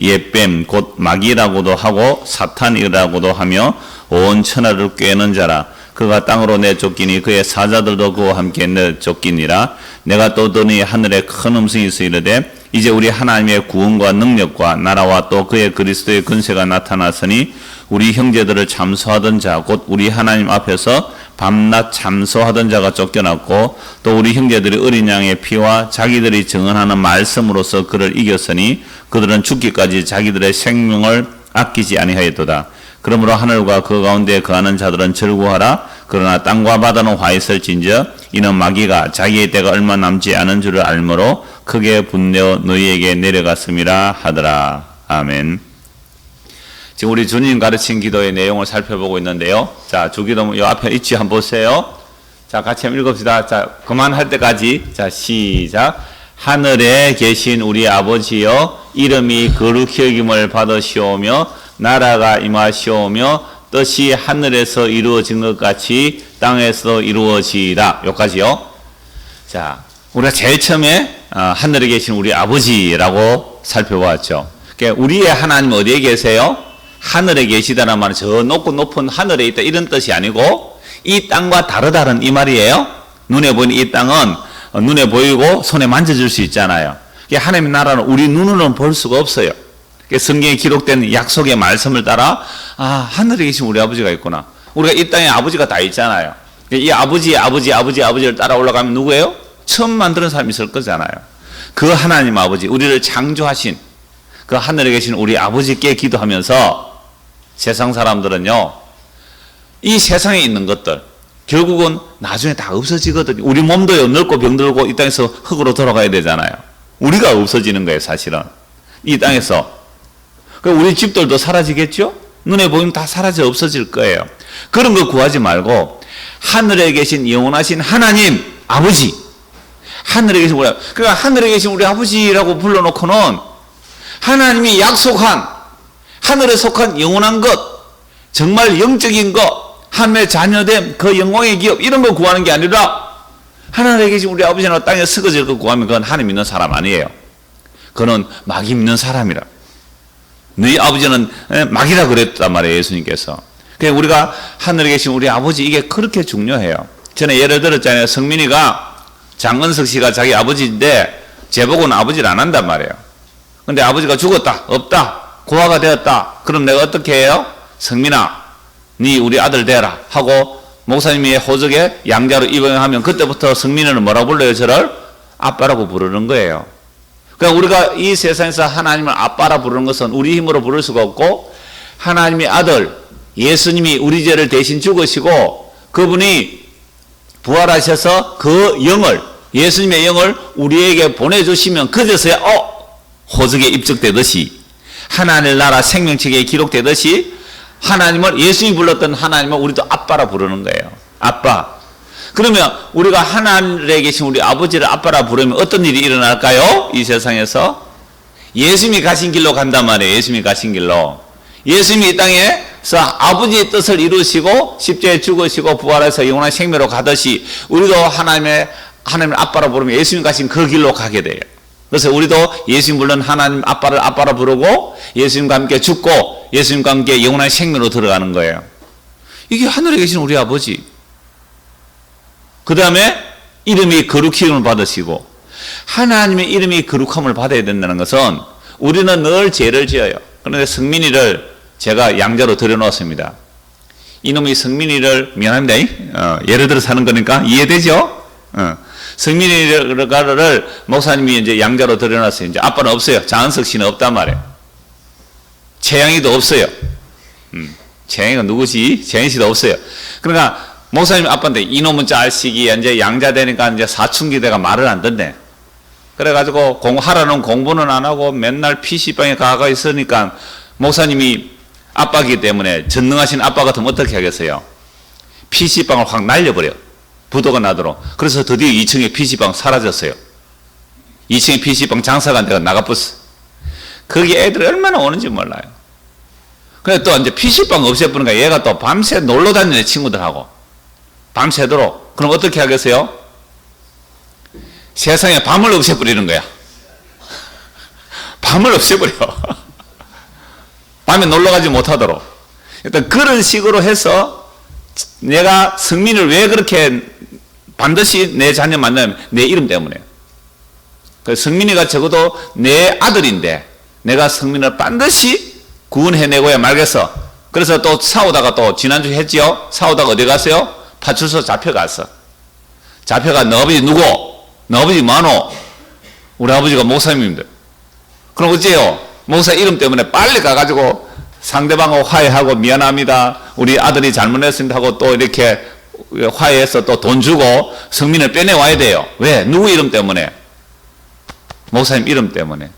예뱀 곧 마귀라고도 하고 사탄이라고도 하며 온 천하를 꿰는 자라. 그가 땅으로 내쫓기니 그의 사자들도 그와 함께 내쫓기니라. 내가 또 더니 하늘에 큰 음성이 있어 이르되 이제 우리 하나님의 구원과 능력과 나라와 또 그의 그리스도의 근세가 나타났으니 우리 형제들을 참소하던 자 곧 우리 하나님 앞에서 밤낮 참소하던 자가 쫓겨났고 또 우리 형제들이 어린 양의 피와 자기들이 증언하는 말씀으로서 그를 이겼으니 그들은 죽기까지 자기들의 생명을 아끼지 아니하였도다. 그러므로 하늘과 그 가운데 거하는 자들은 즐거워하라. 그러나 땅과 바다는 화 있을진저 이는 마귀가 자기의 때가 얼마 남지 않은 줄을 알므로 크게 분내어 너희에게 내려갔음이라 하더라. 아멘. 지금 우리 주님 가르친 기도의 내용을 살펴보고 있는데요. 자, 주기도 요 앞에 있지 한번 보세요. 자, 같이 한번 읽읍시다. 자, 그만할 때까지. 자, 시작. 하늘에 계신 우리 아버지여, 이름이 거룩히 여김을 받으시오며, 나라가 임하시오며, 뜻이 하늘에서 이루어진 것 같이 땅에서 이루어지라. 여기까지요. 자, 우리가 제일 처음에 어, 하늘에 계신 우리 아버지라고 살펴보았죠. 그러니까 우리의 하나님 어디에 계세요? 하늘에 계시다는 말은 저 높고 높은 하늘에 있다 이런 뜻이 아니고 이 땅과 다르다는 이 말이에요. 눈에 보이는 이 땅은 어, 눈에 보이고 손에 만져질 수 있잖아요. 하나님의 나라는 우리 눈으로는 볼 수가 없어요. 성경에 기록된 약속의 말씀을 따라 아 하늘에 계신 우리 아버지가 있구나. 우리가 이 땅에 아버지가 다 있잖아요. 이 아버지, 아버지, 아버지, 아버지를 따라 올라가면 누구예요? 처음 만드는 사람이 있을 거잖아요. 그 하나님 아버지, 우리를 창조하신 그 하늘에 계신 우리 아버지께 기도하면서 세상 사람들은요, 이 세상에 있는 것들, 결국은 나중에 다 없어지거든요. 우리 몸도요, 늙고 병들고 이 땅에서 흙으로 돌아가야 되잖아요. 우리가 없어지는 거예요, 사실은. 이 땅에서. 그 우리 집들도 사라지겠죠? 눈에 보이면 다 사라져 없어질 거예요. 그런 거 구하지 말고, 하늘에 계신 영원하신 하나님, 아버지, 하늘에 계신 우리, 그러니까 하늘에 계신 우리 아버지라고 불러놓고는 하나님이 약속한 하늘에 속한 영원한 것, 정말 영적인 것, 하나님의 자녀됨, 그 영광의 기업, 이런 거 구하는 게 아니라 하늘에 계신 우리 아버지나 땅에 쓰러질 거 구하면 그건 하나님 믿는 사람 아니에요. 그는 마귀 믿는 사람이라. 너희 아버지는 마귀라 그랬단 말이에요, 예수님께서. 그러니까 우리가 하늘에 계신 우리 아버지, 이게 그렇게 중요해요. 전에 예를 들었잖아요. 성민이가 장은석 씨가 자기 아버지인데 제복은 아버지를 안 한단 말이에요. 근데 아버지가 죽었다, 없다, 고아가 되었다. 그럼 내가 어떻게 해요? 성민아, 네 우리 아들 되라 하고 목사님이 호적에 양자로 입양하면 그때부터 성민이는 뭐라고 불러요? 저를 아빠라고 부르는 거예요. 그러니까 우리가 이 세상에서 하나님을 아빠라 부르는 것은 우리 힘으로 부를 수가 없고 하나님의 아들 예수님이 우리 죄를 대신 죽으시고 그분이 부활하셔서 그 영을 예수님의 영을 우리에게 보내주시면 그제서야 어 호적에 입적되듯이 하나님의 나라 생명책에 기록되듯이 하나님을 예수님이 불렀던 하나님을 우리도 아빠라 부르는 거예요. 아빠. 그러면 우리가 하나님에 계신 우리 아버지를 아빠라 부르면 어떤 일이 일어날까요? 이 세상에서 예수님이 가신 길로 간단 말이에요. 예수님이 가신 길로. 예수님이 이 땅에서 아버지의 뜻을 이루시고 십자에 죽으시고 부활해서 영원한 생명으로 가듯이 우리도 하나님의 하나님을 아빠라 부르면 예수님 가신 그 길로 가게 돼요. 그래서 우리도 예수님 불른 하나님 아빠를 아빠라 부르고 예수님과 함께 죽고 예수님과 함께 영원한 생명으로 들어가는 거예요. 이게 하늘에 계신 우리 아버지. 그 다음에 이름이 거룩힘을 받으시고 하나님의 이름이 거룩함을 받아야 된다는 것은 우리는 늘 죄를 지어요. 그런데 성민이를 제가 양자로 들여놓았습니다. 이놈이 성민이를 미안합니다. 어, 예를 들어 사는 거니까 이해되죠? 어. 성민이를 목사님이 이제 양자로 들여놨어요. 이제 아빠는 없어요. 장은석 씨는 없단 말이에요. 최양이도 없어요. 음, 최양이가 누구지? 최양 씨도 없어요. 그러니까 목사님 아빠인데 이놈은 자식이 이제 양자 되니까 이제 사춘기 대가 말을 안 듣네. 그래가지고 공 하라는 공부는 안 하고 맨날 PC방에 가가 있으니까 목사님이 아빠기 때문에 전능하신 아빠 같으면 어떻게 하겠어요? PC방을 확 날려버려. 부도가 나도록. 그래서 드디어 2층에 PC방 사라졌어요. 2층에 PC방 장사가 안 돼가 나가버렸어. 거기 애들이 얼마나 오는지 몰라요. 근데 또 이제 PC방 없애버리니까 얘가 또 밤새 놀러 다니는 친구들하고. 밤새도록. 그럼 어떻게 하겠어요? 세상에 밤을 없애버리는 거야. 밤을 없애버려. 밤에 놀러 가지 못하도록. 일단 그런 식으로 해서 내가 성민을 왜 그렇게 반드시 내 자녀 만나면 내 이름 때문에. 그 성민이가 적어도 내 아들인데 내가 성민을 반드시 구원해내고야 말겠어. 그래서 또 싸우다가 또 지난주 했지요? 싸우다가 어디 갔어요? 파출소 잡혀갔어. 잡혀가 너 아버지 누구? 너 아버지 마노? 우리 아버지가 목사님입니다. 그럼 어째요? 목사 이름 때문에 빨리 가가지고 상대방하고 화해하고 미안합니다. 우리 아들이 잘못했습니다 하고 또 이렇게 화해해서 또 돈 주고 성민을 빼내와야 돼요. 왜? 누구 이름 때문에? 목사님 이름 때문에.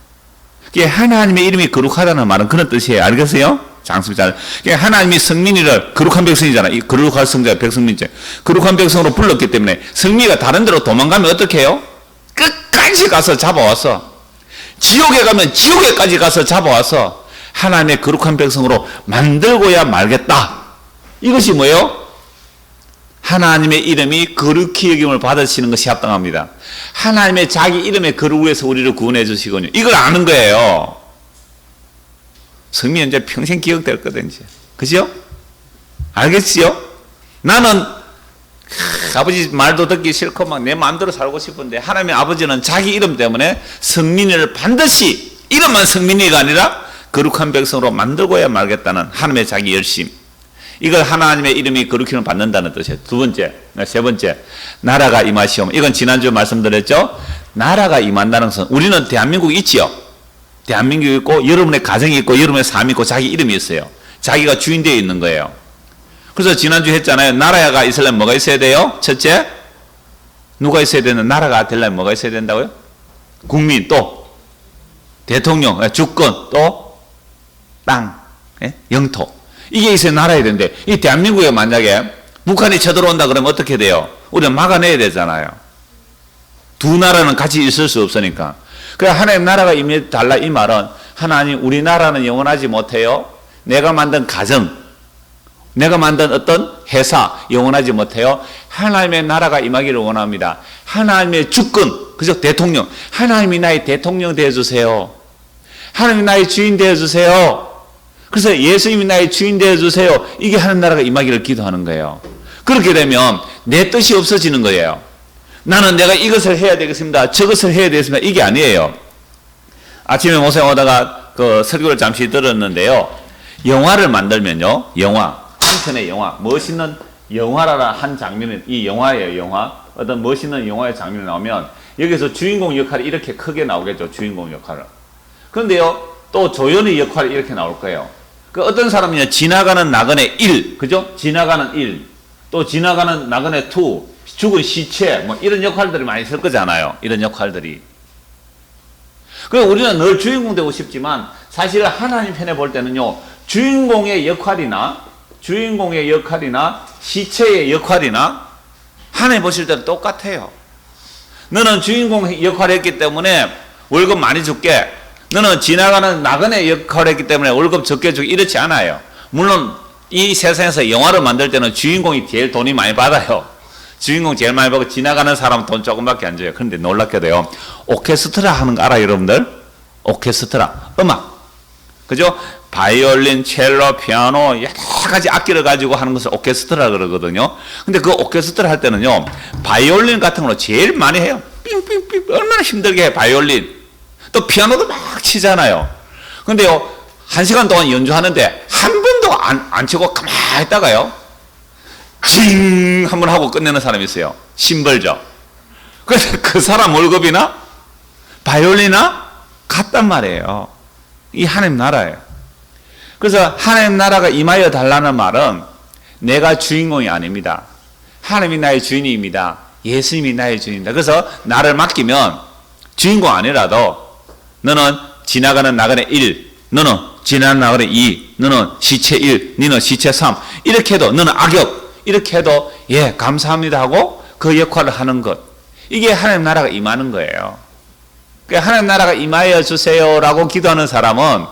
그게 하나님의 이름이 거룩하다는 말은 그런 뜻이에요. 알겠어요? 장수잘. 그게 하나님이 성민이를 거룩한 백성이잖아. 이 거룩한 성자 백성민제. 거룩한 백성으로 불렀기 때문에 성민이가 다른 데로 도망가면 어떻게 해요? 끝까지 가서 잡아왔어. 지옥에 가면 지옥에까지 가서 잡아와서 하나님의 거룩한 백성으로 만들고야 말겠다. 이것이 뭐예요? 하나님의 이름이 거룩히 여김을 받으시는 것이 합당합니다. 하나님의 자기 이름의 거룩을 위해서 우리를 구원해 주시거든요. 이걸 아는 거예요. 성민은 이제 평생 기억될 거든 이제. 그죠? 알겠지요? 나는 크, 아버지 말도 듣기 싫고 막 내 마음대로 살고 싶은데 하나님의 아버지는 자기 이름 때문에 성민이를 반드시 이름만 성민이가 아니라 거룩한 백성으로 만들고야 말겠다는 하나님의 자기 열심. 이걸 하나님의 이름이 거룩힘을 받는다는 뜻이에요. 두 번째, 세 번째, 나라가 임하시오. 이건 지난주 말씀드렸죠. 나라가 임한다는 것은 우리는 대한민국이 있지요. 대한민국이 있고 여러분의 가정이 있고 여러분의 삶이 있고 자기 이름이 있어요. 자기가 주인되어 있는 거예요. 그래서 지난주 했잖아요. 나라가 있으려면 뭐가 있어야 돼요? 첫째, 누가 있어야 되는 나라가 되려면 뭐가 있어야 된다고요? 국민 또 대통령, 주권 또 땅, 예? 영토. 이게 있어야 나라야 되는데 이 대한민국에 만약에 북한이 쳐들어온다 그러면 어떻게 돼요? 우리는 막아내야 되잖아요. 두 나라는 같이 있을 수 없으니까. 그래 하나님 나라가 임해 달라 이 말은 하나님 우리나라는 영원하지 못해요. 내가 만든 가정, 내가 만든 어떤 회사 영원하지 못해요. 하나님의 나라가 임하기를 원합니다. 하나님의 주권, 그죠? 대통령. 하나님이 나의 대통령 되어 주세요. 하나님이 나의 주인 되어 주세요. 그래서 예수님이 나의 주인 되어 주세요. 이게 하는 나라가 임하기를 기도하는 거예요. 그렇게 되면 내 뜻이 없어지는 거예요. 나는 내가 이것을 해야 되겠습니다. 저것을 해야 되겠습니다. 이게 아니에요. 아침에 모생 오다가 그 설교를 잠시 들었는데요. 영화를 만들면요. 영화. 한 편의 영화. 멋있는 영화라는 한 장면은 이 영화예요. 영화. 어떤 멋있는 영화의 장면이 나오면 여기서 주인공 역할이 이렇게 크게 나오겠죠. 주인공 역할을. 그런데요. 또 조연의 역할이 이렇게 나올 거예요. 그 어떤 사람이냐 지나가는 나그네 1, 그죠? 지나가는 1, 또 지나가는 나그네 2, 죽은 시체, 뭐 이런 역할들이 많이 있을 거잖아요. 이런 역할들이. 그래서 우리는 늘 주인공 되고 싶지만 사실 하나님 편에 볼 때는요, 주인공의 역할이나 주인공의 역할이나 시체의 역할이나 하나님 보실 때는 똑같아요. 너는 주인공 역할을 했기 때문에 월급 많이 줄게. 너는 지나가는 나그네 역할을 했기 때문에 월급 적게 주고 이렇지 않아요. 물론 이 세상에서 영화를 만들 때는 주인공이 제일 돈이 많이 받아요. 주인공 제일 많이 받고 지나가는 사람은 돈 조금밖에 안 줘요. 그런데 놀랍게도요. 오케스트라 하는 거 알아요, 여러분들? 오케스트라. 음악. 그죠? 바이올린, 첼로, 피아노 여러 가지 악기를 가지고 하는 것을 오케스트라 그러거든요. 근데 그 오케스트라 할 때는요. 바이올린 같은 걸로 제일 많이 해요. 삥삥삥 얼마나 힘들게 해 바이올린. 또 피아노도 막 치잖아요. 근데요. 한 시간 동안 연주하는데 한 번도 안, 안 치고 가만히 있다가요. 징! 한번 하고 끝내는 사람이 있어요. 심벌죠. 그래서 그 사람 월급이나 바이올리나 같단 말이에요. 이 하나님 나라예요. 그래서 하나님 나라가 임하여 달라는 말은 내가 주인공이 아닙니다. 하나님이 나의 주인입니다. 예수님이 나의 주인입니다. 그래서 나를 맡기면 주인공 아니라도 너는 지나가는 나그네 1, 너는 지나가는 나그네 2, 너는 시체 1, 너는 시체 3 이렇게 해도 너는 악역 이렇게 해도 예 감사합니다 하고 그 역할을 하는 것 이게 하나님 나라가 임하는 거예요. 그러니까 하나님 나라가 임하여 주세요라고 기도하는 사람은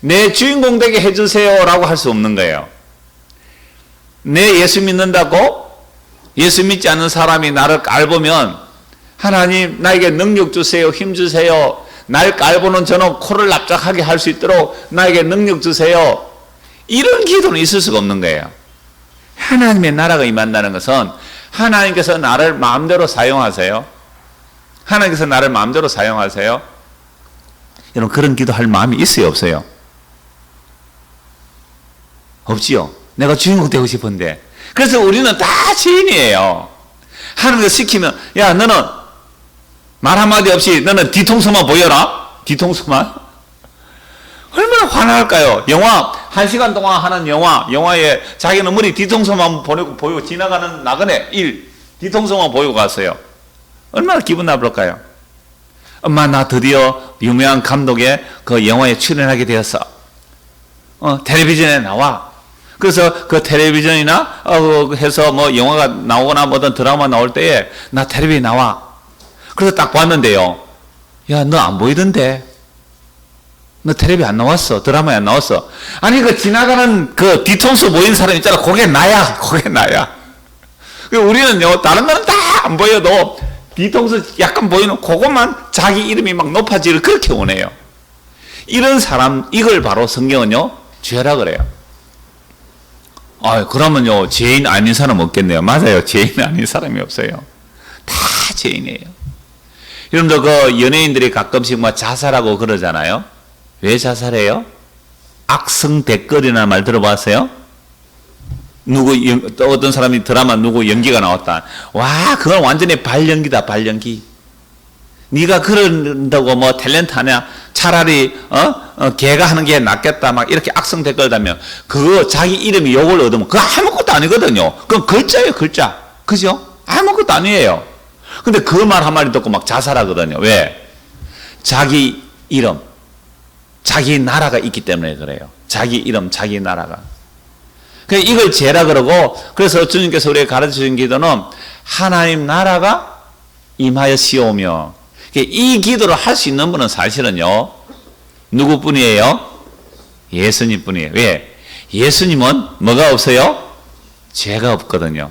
내 주인공 되게 해주세요라고 할 수 없는 거예요. 내 예수 믿는다고 예수 믿지 않는 사람이 나를 깔보면 하나님 나에게 능력 주세요, 힘 주세요, 날 깔보는 저는 코를 납작하게 할 수 있도록 나에게 능력 주세요. 이런 기도는 있을 수가 없는 거예요. 하나님의 나라가 임한다는 것은 하나님께서 나를 마음대로 사용하세요. 하나님께서 나를 마음대로 사용하세요. 여러분 그런 기도할 마음이 있어요, 없어요? 없지요. 내가 주인공 되고 싶은데. 그래서 우리는 다 죄인이에요. 거 시키면 야 너는 말 한마디 없이 너는 뒤통수만 보여라. 뒤통수만. 얼마나 화날까요? 영화 한 시간 동안 하는 영화 영화에 자기는 머리 뒤통수만 보내고 보이고 지나가는 나그네 일 뒤통수만 보이고 갔어요. 얼마나 기분 나쁠까요? 엄마 나 드디어 유명한 감독의 그 영화에 출연하게 되었어. 어, 텔레비전에 나와. 그래서 그 텔레비전이나 어, 해서 뭐 영화가 나오거나 뭐든 드라마 나올 때에 나 텔레비에 나와. 그래서 딱 봤는데요. 야, 너 안 보이던데. 너 텔레비 안 나왔어. 드라마에 안 나왔어. 아니, 그 지나가는 그 뒤통수 보이는 사람 있잖아. 그게 나야. 그게 나야. 그 우리는요, 다른 거는 다 안 보여도 뒤통수 약간 보이는 그것만 자기 이름이 막 높아지를 그렇게 원해요. 이런 사람, 이걸 바로 성경은요, 죄라 그래요. 아, 그러면요, 죄인 아닌 사람 없겠네요. 맞아요. 죄인 아닌 사람이 없어요. 다 죄인이에요. 여러분들 그 연예인들이 가끔씩 뭐 자살하고 그러잖아요. 왜 자살해요? 악성 댓글이라는 말 들어봤어요? 누구 연- 또 어떤 사람이 드라마 누구 연기가 나왔다. 와, 그건 완전히 발연기다, 발연기. 네가 그런다고 뭐 탤런트 하냐? 차라리 어? 어 걔가 하는 게 낫겠다. 막 이렇게 악성 댓글 달면 그거 자기 이름이 욕을 얻으면 그거 아무것도 아니거든요. 그건 글자예요, 글자. 그죠? 아무것도 아니에요. 근데 그 말 한마디 듣고 막 자살하거든요. 왜? 자기 이름, 자기 나라가 있기 때문에 그래요. 자기 이름, 자기 나라가. 그 이걸 죄라 그러고 그래서 주님께서 우리에게 가르쳐 주신 기도는 하나님 나라가 임하여 시오며 이 기도를 할 수 있는 분은 사실은요 누구뿐이에요? 예수님뿐이에요. 왜? 예수님은 뭐가 없어요? 죄가 없거든요.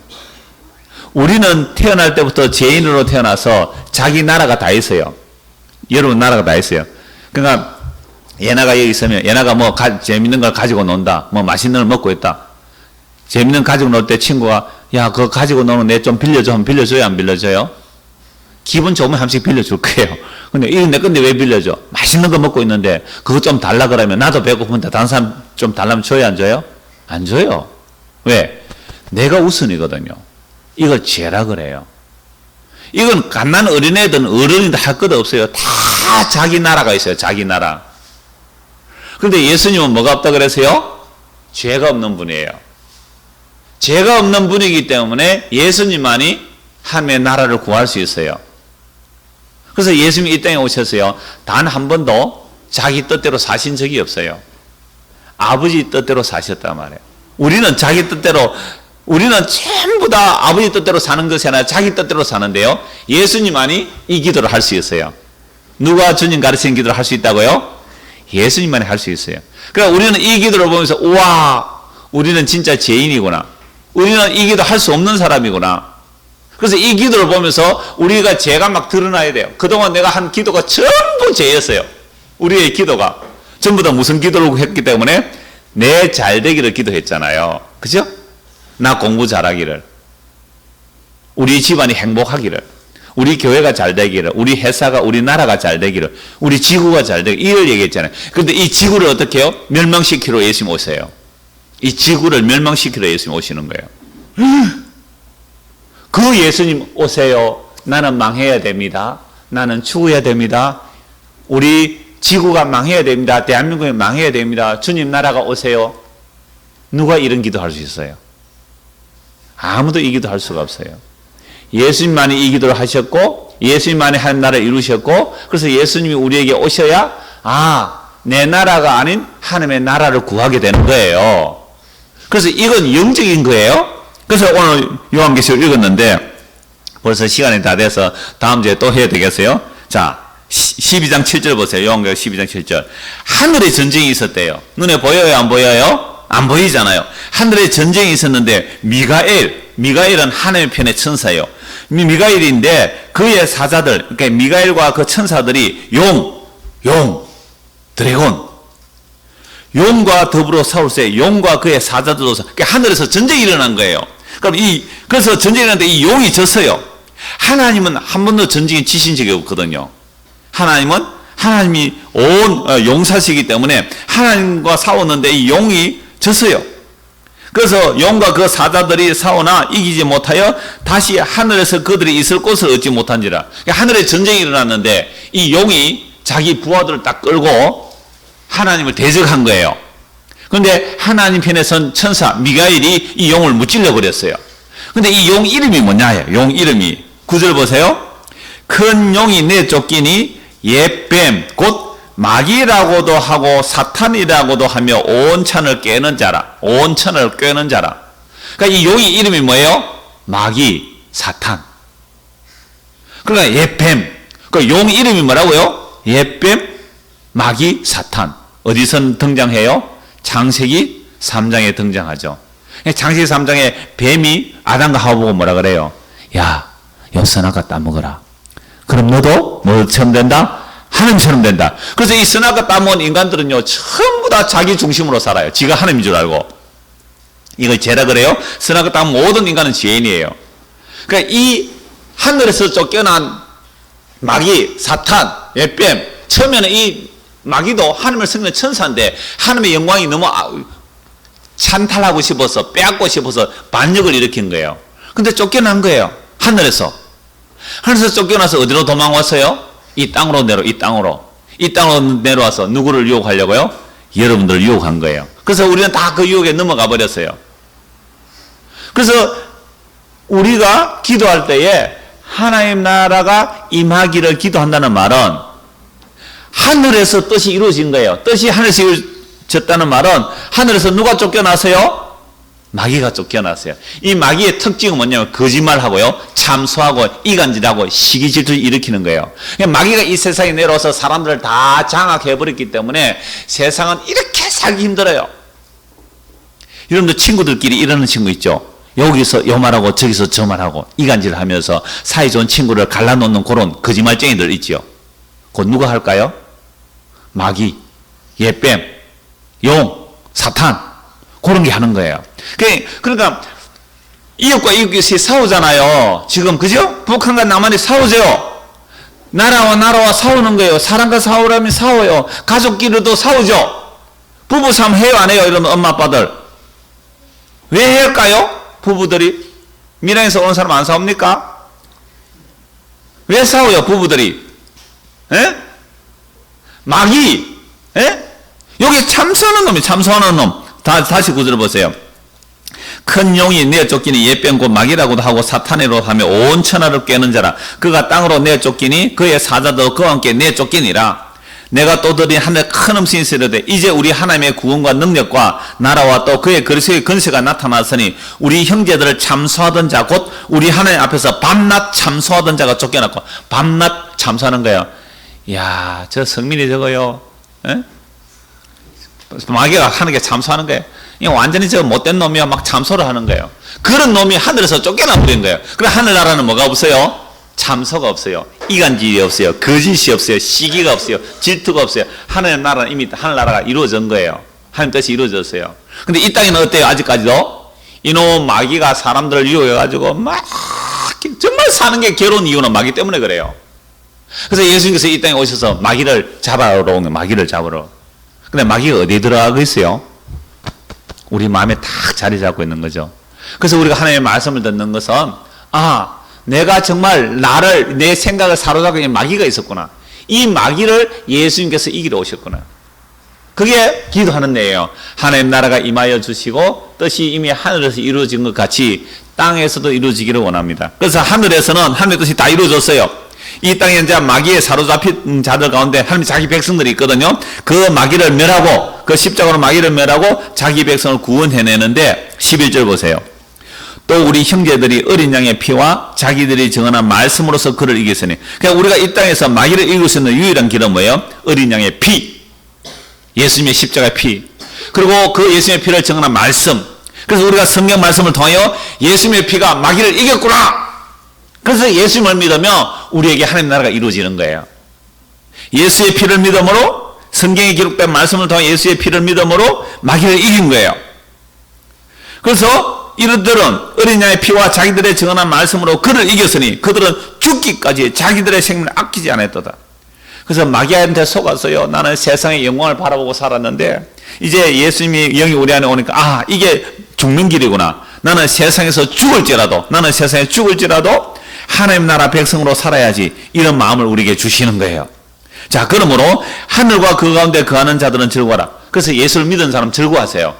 우리는 태어날 때부터 죄인으로 태어나서 자기 나라가 다 있어요. 여러분 나라가 다 있어요. 그러니까 예나가 여기 있으면 예나가 뭐 가- 재밌는 걸 가지고 논다. 뭐 맛있는 걸 먹고 있다. 재밌는 거 가지고 놀 때 친구가 야 그거 가지고 노는 내좀 빌려줘 하면 빌려줘요 안 빌려줘요? 기분 좋으면 한 번씩 빌려줄 거예요. 근데 이거 내 건데 왜 빌려줘? 맛있는 거 먹고 있는데 그거 좀 달라 그러면 나도 배고픈데 다른 사람 좀 달라면 줘요 안 줘요? 안 줘요. 왜? 내가 우선이거든요. 이걸 죄라 그래요. 이건 갓난 어린애든 어른이든 할 것 없어요. 다 자기 나라가 있어요. 자기 나라. 근데 예수님은 뭐가 없다 그랬어요? 죄가 없는 분이에요. 죄가 없는 분이기 때문에 예수님만이 하나님의 나라를 구할 수 있어요. 그래서 예수님이 이 땅에 오셨어요. 단 한 번도 자기 뜻대로 사신 적이 없어요. 아버지 뜻대로 사셨단 말이에요. 우리는 자기 뜻대로 우리는 전부 다 아버지 뜻대로 사는 것이 아니라 자기 뜻대로 사는데요. 예수님만이 이 기도를 할 수 있어요. 누가 주님 가르치는 기도를 할 수 있다고요? 예수님만이 할 수 있어요. 그러니까 우리는 이 기도를 보면서 우와 우리는 진짜 죄인이구나. 우리는 이 기도 할 수 없는 사람이구나. 그래서 이 기도를 보면서 우리가 죄가 막 드러나야 돼요. 그동안 내가 한 기도가 전부 죄였어요. 우리의 기도가. 전부 다 무슨 기도를 했기 때문에 내 잘되기를 기도했잖아요. 그죠? 나 공부 잘하기를. 우리 집안이 행복하기를. 우리 교회가 잘 되기를. 우리 회사가, 우리 나라가 잘 되기를. 우리 지구가 잘 되기를. 이걸 얘기했잖아요. 근데 이 지구를 어떻게 해요? 멸망시키러 예수님 오세요. 이 지구를 멸망시키러 예수님 오시는 거예요. 그 예수님 오세요. 나는 망해야 됩니다. 나는 죽어야 됩니다. 우리 지구가 망해야 됩니다. 대한민국이 망해야 됩니다. 주님 나라가 오세요. 누가 이런 기도 할 수 있어요? 아무도 이 기도 할 수가 없어요. 예수님만이 이 기도를 하셨고, 예수님만이 하나님 나라를 이루셨고, 그래서 예수님이 우리에게 오셔야, 아, 내 나라가 아닌 하나님의 나라를 구하게 되는 거예요. 그래서 이건 영적인 거예요. 그래서 오늘 요한계시록 읽었는데 벌써 시간이 다 돼서 다음 주에 또 해야 되겠어요? 자, 12장 7절 보세요. 요한계시록 12장 7절. 하늘에 전쟁이 있었대요. 눈에 보여요? 안 보여요? 안 보이잖아요. 하늘에 전쟁이 있었는데 미가엘, 미가엘은 하나님의 편의 천사예요. 미- 미가엘인데 그의 사자들, 그러니까 미가엘과 그 천사들이 용, 용, 드래곤. 용과 더불어 싸울 때 용과 그의 사자들도 사- 그러니까 하늘에서 전쟁이 일어난 거예요. 그럼 이 그래서 전쟁이 일어났는데 이 용이 졌어요. 하나님은 한 번도 전쟁에 지신 적이 없거든요. 하나님은 하나님이 온 어, 용사시기 때문에 하나님과 싸웠는데 이 용이 졌어요. 그래서 용과 그 사자들이 싸우나 이기지 못하여 다시 하늘에서 그들이 있을 곳을 얻지 못한지라. 그러니까 하늘에 전쟁이 일어났는데 이 용이 자기 부하들을 딱 끌고 하나님을 대적한 거예요. 그런데 하나님 편에 선 천사 미가엘이 이 용을 무찔러 버렸어요. 근데 이 용 이름이 뭐냐요? 용 이름이 구절 보세요. 큰 용이 내쫓기니 옛뱀 곧 마귀라고도 하고 사탄이라고도 하며 온 천을 깨는 자라. 온 천을 꿰는 자라. 그러니까 이 용이 이름이 뭐예요? 마귀, 사탄. 그러니까 옛뱀. 그용 이름이 뭐라고요? 옛뱀, 마귀, 사탄. 어디서 등장해요? 창세기 3장에 등장하죠. 창세기 3장에 뱀이 아담과 하와 보고 뭐라 그래요? 야, 여 선악과 따먹어라. 그럼 너도 뭐처럼 된다? 하나님처럼 된다. 그래서 이 선악과 따먹은 인간들은요, 전부 다 자기 중심으로 살아요. 지가 하나님인 줄 알고. 이걸 죄라 그래요? 선악과 따먹은 모든 인간은 죄인이에요. 그러니까 이 하늘에서 쫓겨난 마귀, 사탄, 예뱀, 처음에는 이 마귀도 하나님을 섬기는 천사인데 하나님의 영광이 너무 아- 찬탈하고 싶어서 빼앗고 싶어서 반역을 일으킨 거예요. 근데 쫓겨난 거예요. 하늘에서. 하늘에서 쫓겨나서 어디로 도망왔어요? 이 땅으로 내려, 이 땅으로. 이 땅으로 내려와서 누구를 유혹하려고요? 여러분들을 유혹한 거예요. 그래서 우리는 다 그 유혹에 넘어가 버렸어요. 그래서 우리가 기도할 때에 하나님 나라가 임하기를 기도한다는 말은 하늘에서 뜻이 이루어진 거예요. 뜻이 하늘에서 이루어졌다는 말은 하늘에서 누가 쫓겨나세요? 마귀가 쫓겨났어요. 이 마귀의 특징은 뭐냐면 거짓말하고요, 참소하고 이간질하고 시기 질투 일으키는 거예요. 그러니까 마귀가 이 세상에 내려와서 사람들을 다 장악해 버렸기 때문에 세상은 이렇게 살기 힘들어요. 여러분들 친구들끼리 이러는 친구 있죠? 여기서 요 말하고 저기서 저 말하고 이간질 하면서 사이 좋은 친구를 갈라놓는 그런 거짓말쟁이들 있지요. 그 누가 할까요? 마귀, 예뱀, 용, 사탄 그런 게 하는 거예요. 그- 그러니까 이웃과 이웃이 싸우잖아요. 지금 그죠? 북한과 남한이 싸우죠. 나라와 나라와 싸우는 거예요. 사람과 싸우라면 싸워요. 가족끼리도 싸우죠. 부부 싸움 해요 안 해요? 이러면 엄마 아빠들 왜 할까요? 부부들이 미랑에서 오는 사람 안 싸웁니까? 왜 싸워요 부부들이? 에? 마귀, 에? 여기 참소하는 놈이 참소하는 놈. 다, 다시 구절을 보세요. 큰 용이 내쫓기니 옛병 곧 마귀라고도 하고 사탄이로 하며 온 천하를 깨는 자라. 그가 땅으로 내쫓기니 그의 사자도 그와 함께 내쫓기니라. 내가 또 들이 하늘 큰 있으되 이제 우리 하나님의 구원과 능력과 나라와 또 그의 그리스도의 건세가 나타났으니 우리 형제들을 참소하던 자 곧 우리 하나님 앞에서 밤낮 참소하던 자가 쫓겨났고 밤낮 참소하는 거예요. 야, 저 성민이 저거요. 에? 마귀가 하는 게 참소하는 거예요. 완전히 저 못된 놈이야 막 참소를 하는 거예요. 그런 놈이 하늘에서 쫓겨나 버린 거예요. 그래 하늘나라는 뭐가 없어요? 참소가 없어요. 이간질이 없어요. 거짓이 없어요. 시기가 없어요. 질투가 없어요. 하나님 나라는 이미 하늘나라가 이루어진 거예요. 하나님 뜻이 이루어졌어요. 근데 이 땅에는 어때요? 아직까지도? 이놈 마귀가 사람들을 유혹해가지고 막 정말 사는 게 괴로운 이유는 마귀 때문에 그래요. 그래서 예수님께서 이 땅에 오셔서 마귀를 잡아러 온 거예요. 마귀를 잡으러. 근데 마귀가 어디에 들어가고 있어요? 우리 마음에 딱 자리 잡고 있는 거죠. 그래서 우리가 하나님의 말씀을 듣는 것은 아 내가 정말 나를 내 생각을 사로잡고 있는 마귀가 있었구나. 이 마귀를 예수님께서 이기러 오셨구나. 그게 기도하는 내예요. 하나님 나라가 임하여 주시고 뜻이 이미 하늘에서 이루어진 것 같이 땅에서도 이루어지기를 원합니다. 그래서 하늘에서는 하늘의 뜻이 다 이루어졌어요. 이 땅에 이제 마귀에 사로잡힌 자들 가운데 하나님 자기 백성들이 있거든요. 그 마귀를 멸하고 그 십자가로 마귀를 멸하고 자기 백성을 구원해내는데 11절 보세요. 또 우리 형제들이 어린 양의 피와 자기들이 정언한 말씀으로서 그를 이겼으니 그러니까 우리가 이 땅에서 마귀를 이길 수 있는 유일한 길은 뭐예요? 어린 양의 피 예수님의 십자가의 피 그리고 그 예수님의 피를 정언한 말씀 그래서 우리가 성경 말씀을 통하여 예수님의 피가 마귀를 이겼구나 그래서 예수님을 믿으면 우리에게 하나님 나라가 이루어지는 거예요 예수의 피를 믿음으로 성경에 기록된 말씀을 통해 예수의 피를 믿음으로 마귀를 이긴 거예요. 그래서 이들은 어린 양의 피와 자기들의 정언한 말씀으로 그를 이겼으니 그들은 죽기까지 자기들의 생명을 아끼지 않았도다. 그래서 마귀한테 속았어요. 나는 세상의 영광을 바라보고 살았는데 이제 예수님이 영이 우리 안에 오니까 아 이게 죽는 길이구나. 나는 세상에서 죽을지라도 나는 세상에 죽을지라도 하나님 나라 백성으로 살아야지 이런 마음을 우리에게 주시는 거예요. 자 그러므로 하늘과 그 가운데 거하는 자들은 즐거워라. 그래서 예수를 믿은 사람 즐거워하세요.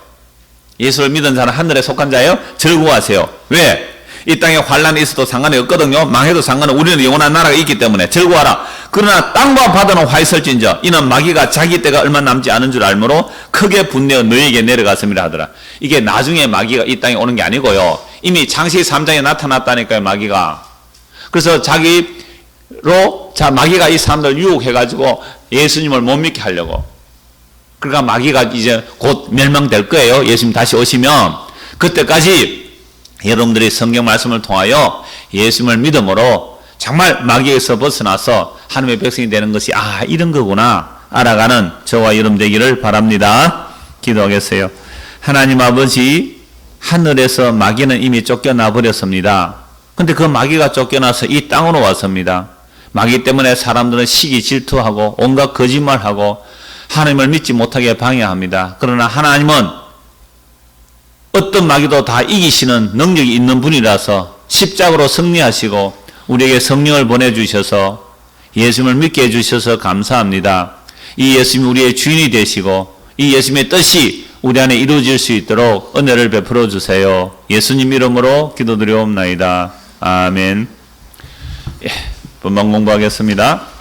예수를 믿은 자는 하늘에 속한 자예요. 즐거워하세요. 왜? 이 땅에 환란이 있어도 상관이 없거든요. 망해도 상관은 우리는 영원한 나라가 있기 때문에 즐거워하라. 그러나 땅과 바다는 화 있을진저 이는 마귀가 자기 때가 얼마 남지 않은 줄 알므로 크게 분내어 너에게 내려갔습니다 하더라. 이게 나중에 마귀가 이 땅에 오는 게 아니고요. 이미 장시 3장에 나타났다니까요. 마귀가. 그래서 자기로 자 마귀가 이 사람들 유혹해 가지고 예수님을 못 믿게 하려고 그러니까 마귀가 이제 곧 멸망될 거예요. 예수님 다시 오시면 그때까지 여러분들이 성경 말씀을 통하여 예수님을 믿음으로 정말 마귀에서 벗어나서 하나님의 백성이 되는 것이 아 이런 거구나 알아가는 저와 여러분 되기를 바랍니다. 기도하겠어요. 하나님 아버지 하늘에서 마귀는 이미 쫓겨나 버렸습니다. 근데 그 마귀가 쫓겨나서 이 땅으로 왔습니다. 마귀 때문에 사람들은 시기 질투하고 온갖 거짓말하고 하나님을 믿지 못하게 방해합니다. 그러나 하나님은 어떤 마귀도 다 이기시는 능력이 있는 분이라서 십자가로 승리하시고 우리에게 성령을 보내주셔서 예수님을 믿게 해주셔서 감사합니다. 이 예수님이 우리의 주인이 되시고 이 예수님의 뜻이 우리 안에 이루어질 수 있도록 은혜를 베풀어 주세요. 예수님 이름으로 기도드리옵나이다. 아멘. 예, 본방 공부하겠습니다.